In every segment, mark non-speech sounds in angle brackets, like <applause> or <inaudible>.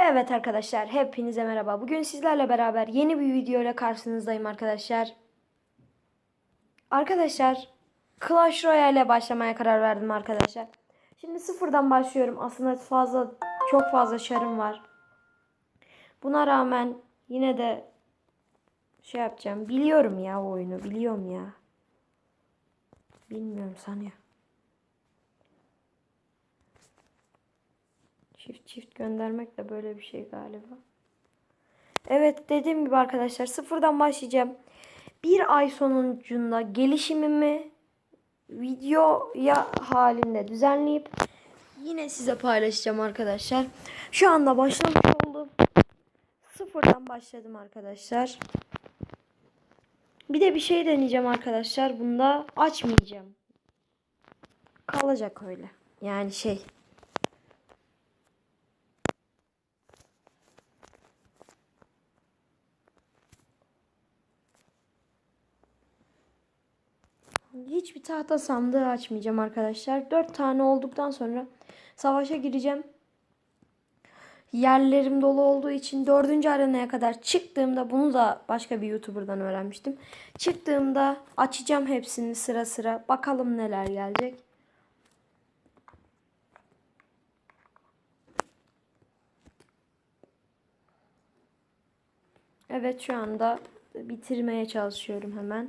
Evet arkadaşlar hepinize merhaba. Bugün sizlerle beraber yeni bir video ile karşınızdayım arkadaşlar. Arkadaşlar Clash Royale ile başlamaya karar verdim arkadaşlar. Şimdi sıfırdan başlıyorum. Aslında fazla çok fazla şarım var. Buna rağmen yine de şey yapacağım. Biliyorum ya oyunu. Biliyorum ya. Bilmiyorum sanıyor. Çift çift göndermek de böyle bir şey galiba. Evet dediğim gibi arkadaşlar sıfırdan başlayacağım. Bir ay sonucunda gelişimimi videoya halinde düzenleyip yine size paylaşacağım arkadaşlar. Şu anda başlamış oldum. Sıfırdan başladım arkadaşlar. Bir de bir şey deneyeceğim arkadaşlar. Bunda açmayacağım. Kalacak öyle. Yani şey Hiçbir tahta sandığı açmayacağım arkadaşlar. 4 tane olduktan sonra savaşa gireceğim. Yerlerim dolu olduğu için 4. arenaya kadar çıktığımda bunu da başka bir YouTuber'dan öğrenmiştim. Çıktığımda açacağım hepsini sıra sıra. Bakalım neler gelecek. Evet şu anda bitirmeye çalışıyorum hemen.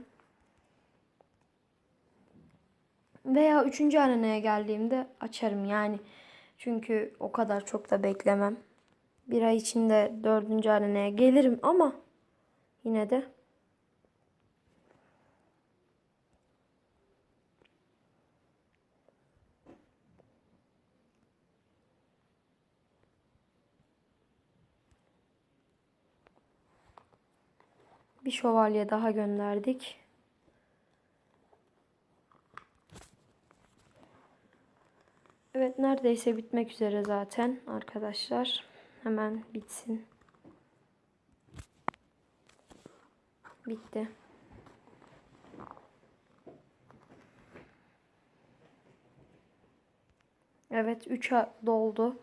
Veya üçüncü arenaya geldiğimde açarım yani. Çünkü o kadar çok da beklemem. Bir ay içinde dördüncü arenaya gelirim ama yine de bir şövalye daha gönderdik. Evet neredeyse bitmek üzere zaten arkadaşlar. Hemen bitsin. Bitti. Evet 3 doldu.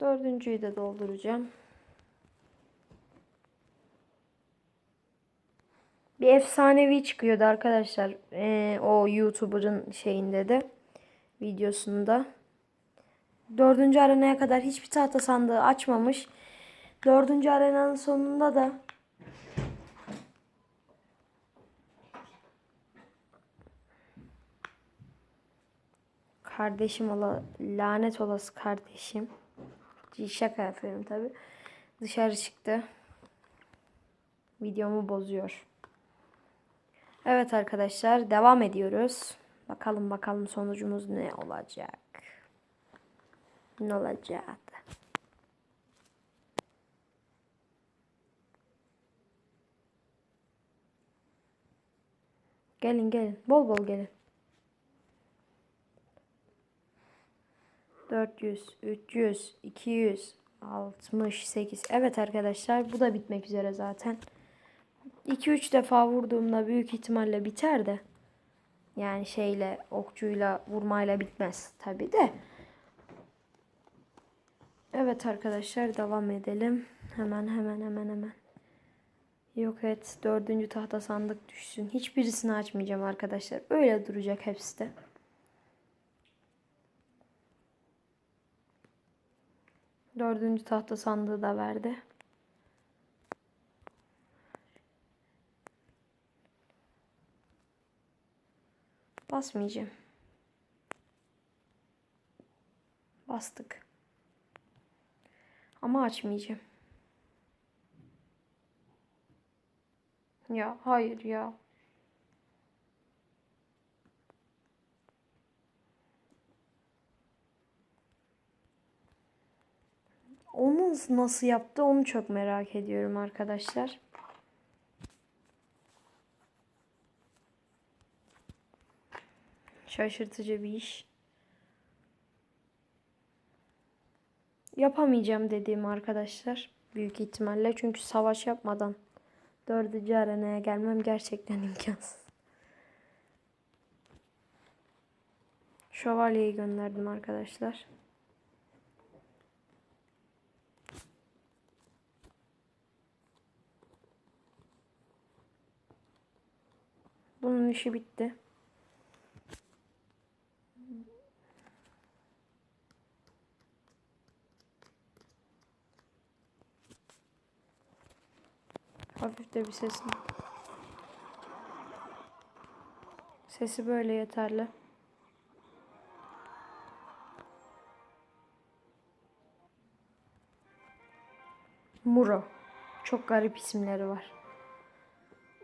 Dördüncüyü de dolduracağım. Bir efsanevi çıkıyordu arkadaşlar. Ee, o YouTuber'ın şeyinde de videosunda. Dördüncü arenaya kadar hiçbir tahta sandığı açmamış. Dördüncü arenanın sonunda da kardeşim ola lanet olası kardeşim. Şaka yapıyorum tabi. Dışarı çıktı. Videomu bozuyor. Evet arkadaşlar devam ediyoruz. Bakalım bakalım sonucumuz ne olacak. Ne olacak? Gelin gelin. Bol bol gelin. 400, 300, 200, 68. Evet arkadaşlar bu da bitmek üzere zaten. 2-3 defa vurduğumda büyük ihtimalle biter de. Yani şeyle okçuyla vurmayla bitmez tabi de. Evet arkadaşlar devam edelim. Hemen hemen hemen hemen. Yok et. Dördüncü tahta sandık düşsün. Hiçbirisini açmayacağım arkadaşlar. Öyle duracak hepsi de. Dördüncü tahta sandığı da verdi. Basmayacağım. Bastık. Ama açmayacağım. Ya hayır ya. Onu nasıl yaptı onu çok merak ediyorum arkadaşlar. Şaşırtıcı bir iş. Yapamayacağım dediğim arkadaşlar. Büyük ihtimalle çünkü savaş yapmadan dördüncü arenaya gelmem gerçekten <laughs> imkansız. Şövalyeyi gönderdim arkadaşlar. Bunun işi bitti. Hafif de bir sesi. Sesi böyle yeterli. Muro. Çok garip isimleri var.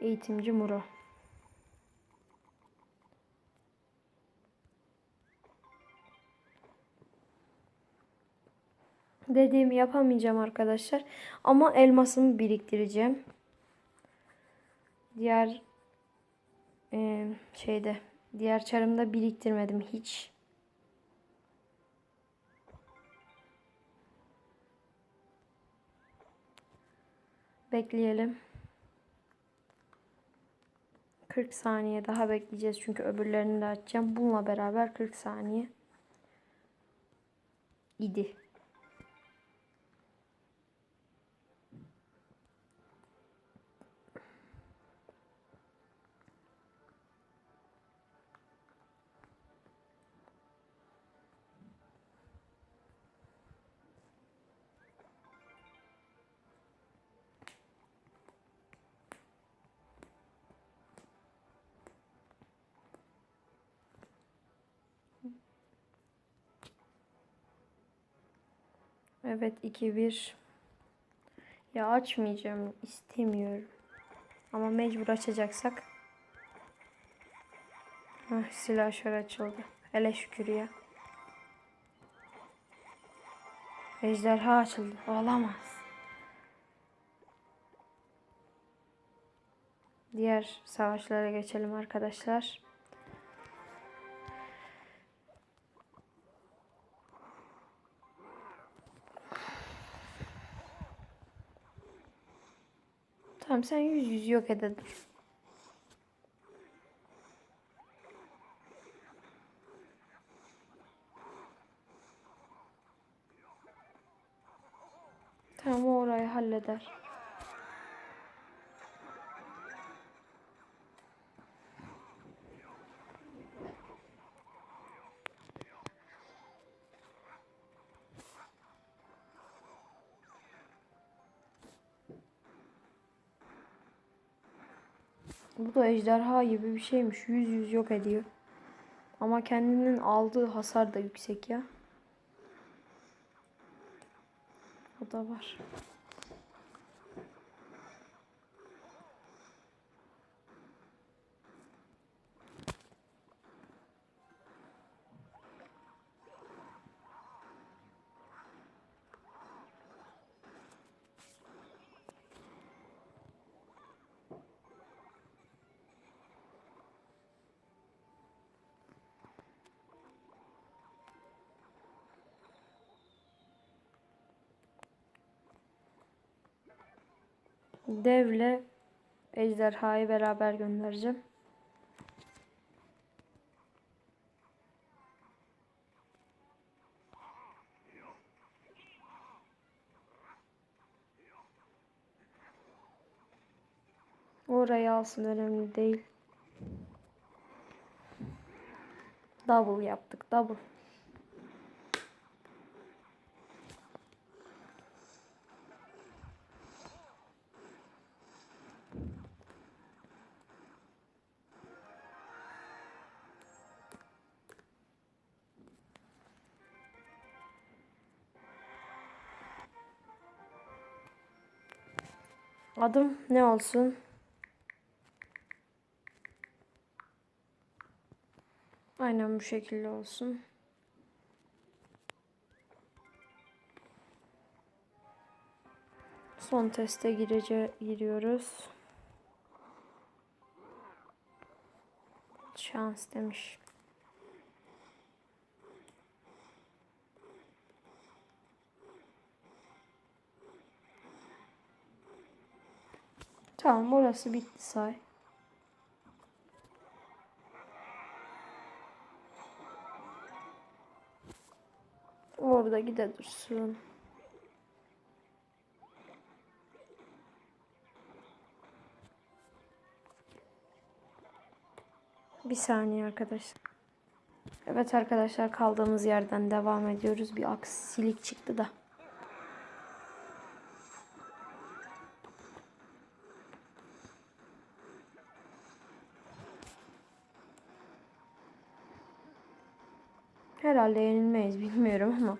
Eğitimci Muro. Dediğimi yapamayacağım arkadaşlar. Ama elmasımı biriktireceğim. Diğer e, şeyde diğer çarımda biriktirmedim hiç. Bekleyelim. 40 saniye daha bekleyeceğiz çünkü öbürlerini de açacağım. Bununla beraber 40 saniye idi. Evet 2-1. Ya açmayacağım. istemiyorum. Ama mecbur açacaksak. Heh, silahşör açıldı. Hele şükür ya. Ejderha açıldı. Olamaz. Diğer savaşlara geçelim arkadaşlar. Tamam sen yüz yüz yok ede dur. Tamam o orayı halleder. Bu da ejderha gibi bir şeymiş. Yüz yüz yok ediyor. Ama kendinin aldığı hasar da yüksek ya. O da var. Devle ejderhayı beraber göndereceğim. Orayı alsın önemli değil. Double yaptık double. Adım ne olsun? Aynen bu şekilde olsun. Son teste girece giriyoruz. Şans demiş. Orası bitti say. Orada gide dursun. Bir saniye arkadaşlar. Evet arkadaşlar kaldığımız yerden devam ediyoruz. Bir aksilik çıktı da. Yenilmeyiz bilmiyorum ama.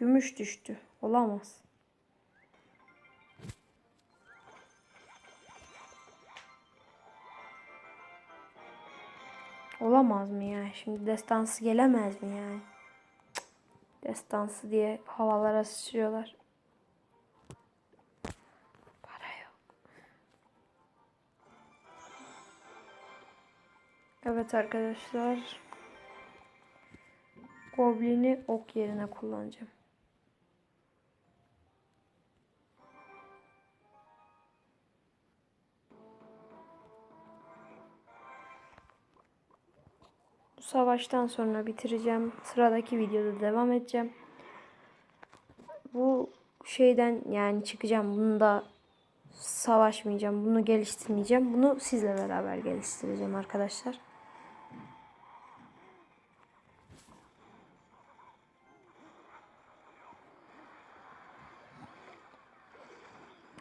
Gümüş düştü. Olamaz. Olamaz mı ya? Şimdi destansı gelemez mi yani? Destansı diye havalara sıçrıyorlar. Para yok. Evet arkadaşlar. Goblin'i ok yerine kullanacağım. Savaştan sonra bitireceğim. Sıradaki videoda devam edeceğim. Bu şeyden yani çıkacağım. Bunu da savaşmayacağım. Bunu geliştirmeyeceğim. Bunu sizle beraber geliştireceğim arkadaşlar.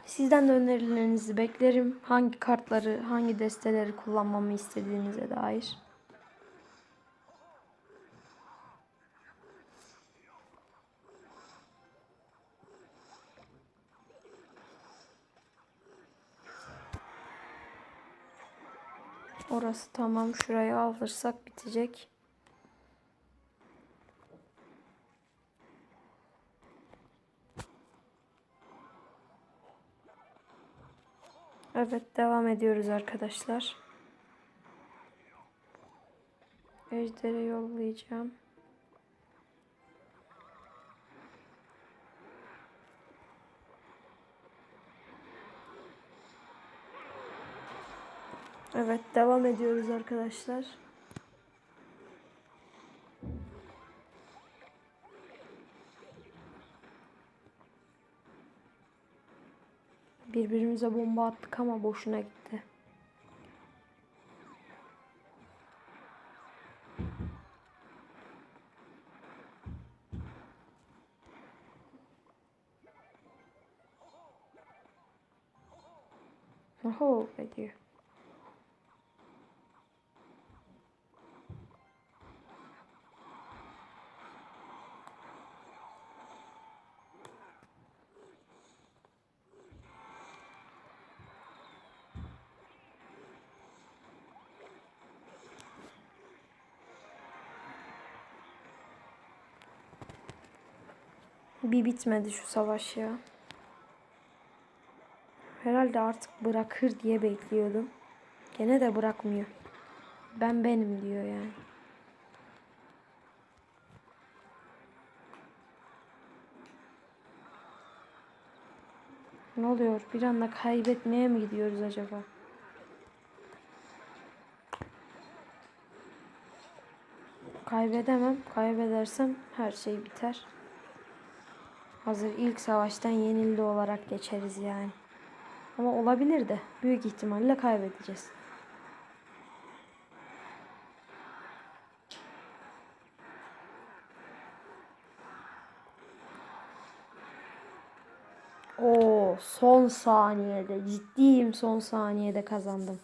Sizden de önerilerinizi beklerim. Hangi kartları, hangi desteleri kullanmamı istediğinize dair. Orası tamam. Şurayı alırsak bitecek. Evet devam ediyoruz arkadaşlar. Ejder'e yollayacağım. Evet devam ediyoruz arkadaşlar. Birbirimize bomba attık ama boşuna gitti. Oho ediyor. Bir bitmedi şu savaş ya. Herhalde artık bırakır diye bekliyordum. Gene de bırakmıyor. Ben benim diyor yani. Ne oluyor? Bir anda kaybetmeye mi gidiyoruz acaba? Kaybedemem. Kaybedersem her şey biter. Hazır ilk savaştan yenildi olarak geçeriz yani. Ama olabilir de büyük ihtimalle kaybedeceğiz. O son saniyede ciddiyim son saniyede kazandım.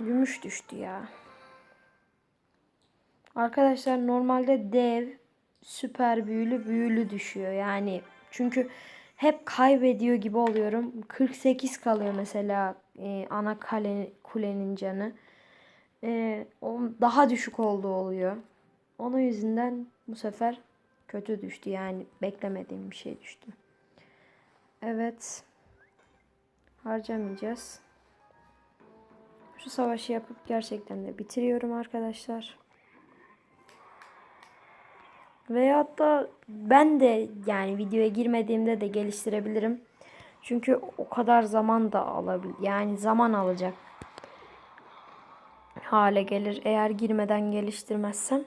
Gümüş düştü ya. Arkadaşlar normalde dev süper büyülü büyülü düşüyor. Yani çünkü hep kaybediyor gibi oluyorum. 48 kalıyor mesela e, ana kale, kulenin canı. E, daha düşük olduğu oluyor. Onun yüzünden bu sefer kötü düştü. Yani beklemediğim bir şey düştü. Evet. Harcamayacağız. Şu savaşı yapıp gerçekten de bitiriyorum arkadaşlar. Veyahut da ben de yani videoya girmediğimde de geliştirebilirim. Çünkü o kadar zaman da alabilir. Yani zaman alacak hale gelir eğer girmeden geliştirmezsem.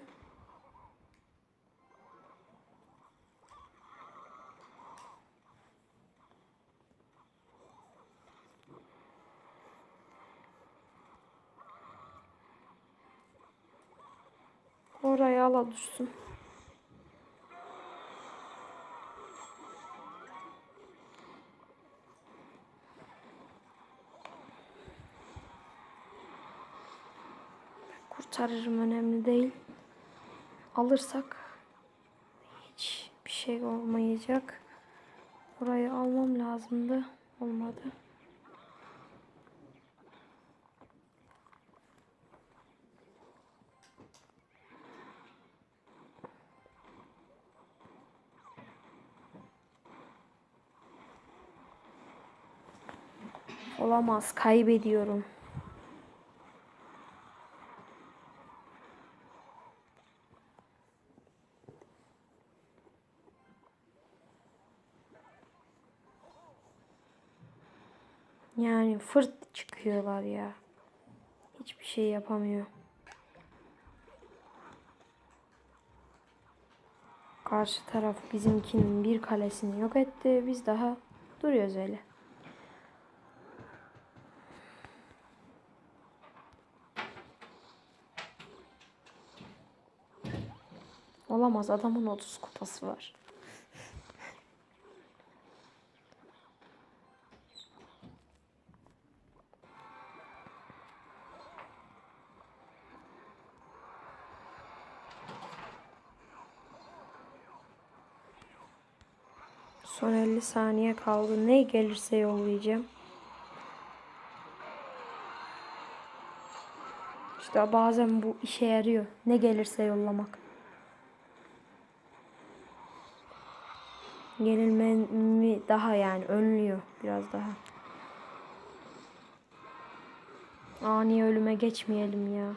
Oraya ala düşsün. Kurtarırım önemli değil. Alırsak hiç bir şey olmayacak. Orayı almam lazımdı. Olmadı. Olamaz. Kaybediyorum. Yani fırt çıkıyorlar ya. Hiçbir şey yapamıyor. Karşı taraf bizimkinin bir kalesini yok etti. Biz daha duruyoruz öyle. Olamaz adamın 30 kupası var. Son 50 saniye kaldı. Ne gelirse yollayacağım. İşte bazen bu işe yarıyor. Ne gelirse yollamak. Yenilmemi daha yani önlüyor biraz daha. Ani ölüme geçmeyelim ya.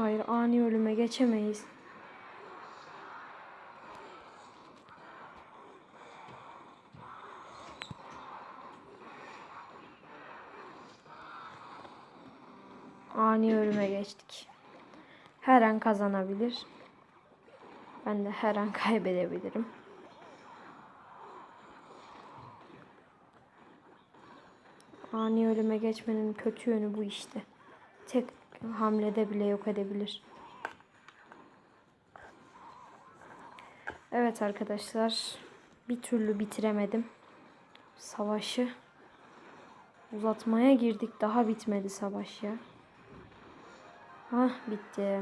Hayır ani ölüme geçemeyiz. Ani ölüme geçtik. Her an kazanabilir. Ben de her an kaybedebilirim. Ani ölüme geçmenin kötü yönü bu işte. Tek hamlede bile yok edebilir. Evet arkadaşlar. Bir türlü bitiremedim. Savaşı. Uzatmaya girdik. Daha bitmedi savaş ya. Hah bitti.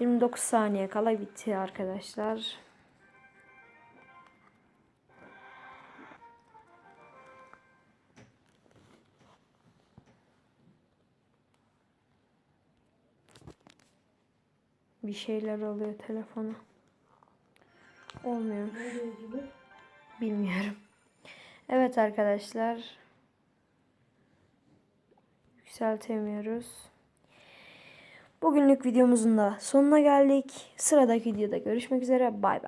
29 saniye kala bitti arkadaşlar. Bir şeyler oluyor telefona. Olmuyor. Bilmiyorum. Evet arkadaşlar. Yükseltemiyoruz. Bugünlük videomuzun da sonuna geldik. Sıradaki videoda görüşmek üzere. Bay bay.